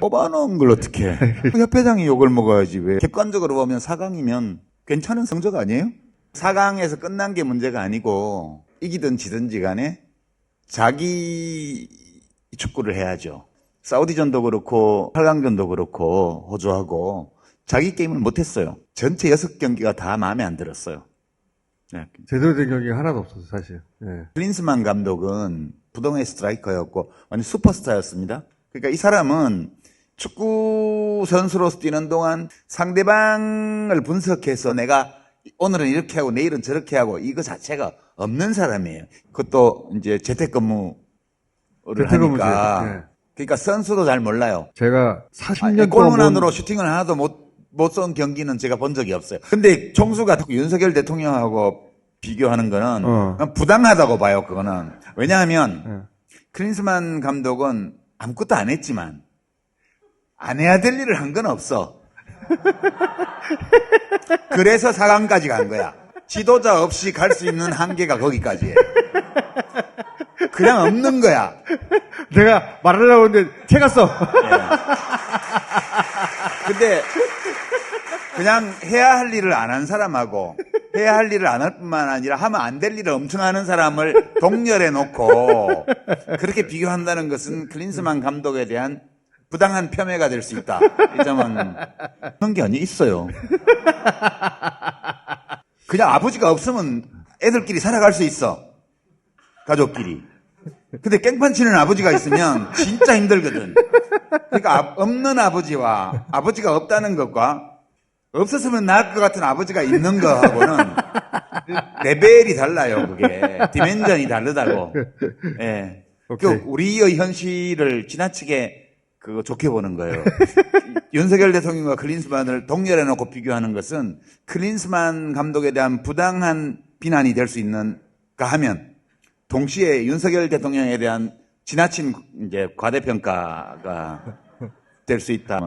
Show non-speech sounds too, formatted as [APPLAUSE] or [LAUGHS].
뽑아놓은 걸 어떻게 협회장이 욕을 먹어야지 왜 객관적으로 보면 4강이면 괜찮은 성적 아니에요? 4강에서 끝난 게 문제가 아니고 이기든 지든지 간에 자기 축구를 해야죠. 사우디전도 그렇고 8강전도 그렇고 호주하고 자기 게임을 못했어요. 전체 6경기가 다 마음에 안 들었어요. 네. 제대로 된 경기가 하나도 없었어 사실. 예. 클린스만 감독은 부동의 스트라이커였고 완전 슈퍼스타였습니다. 그러니까 이 사람은 축구 선수로서 뛰는 동안 상대방을 분석해서 내가 오늘은 이렇게 하고 내일은 저렇게 하고 이거 자체가 없는 사람이에요. 그것도 이제 재택근무를 재택근무죠. 하니까 예. 그러니까 선수도 잘 몰라요. 제가 40년 아니, 동안 골문 본- 안으로 슈팅을 하나도 못, 못 쏜 경기는 제가 본 적이 없어요. 근데 총수가 윤석열 대통령하고 비교하는 거는 어. 부당하다고 봐요, 그거는. 왜냐하면 예. 클린스만 감독은 아무것도 안 했지만 안 해야 될 일을 한 건 없어. [LAUGHS] 그래서 4강까지 간 거야. 지도자 없이 갈 수 있는 한계가 거기까지예요. 그냥 없는 거야. 내가 말하려고 했는데 채가 써. 근데 그냥 해야 할 일을 안 한 사람하고 해야 할 일을 안 할 뿐만 아니라 하면 안 될 일을 엄청 하는 사람을 동렬해 놓고 그렇게 비교한다는 것은 클린스만 감독에 대한 부당한 폄훼가 될 수 있다. 이 점은 그런 게 아니 있어요. 그냥 아버지가 없으면 애들끼리 살아갈 수 있어. 가족끼리. 근데 깽판 치는 아버지가 있으면 진짜 힘들거든. 그러니까 아- 없는 아버지와 아버지가 없다는 것과 없었으면 나을 것 같은 아버지가 있는 거하고는 레벨이 달라요, 그게. 디멘전이 다르다고. 예. 그 오케이. 우리의 현실을 지나치게 그거 좋게 보는 거예요. [LAUGHS] 윤석열 대통령과 클린스만을 동렬해 놓고 비교하는 것은 클린스만 감독에 대한 부당한 비난이 될 수 있는가 하면 동시에 윤석열 대통령에 대한 지나친 이제 과대평가가 될 수 있다.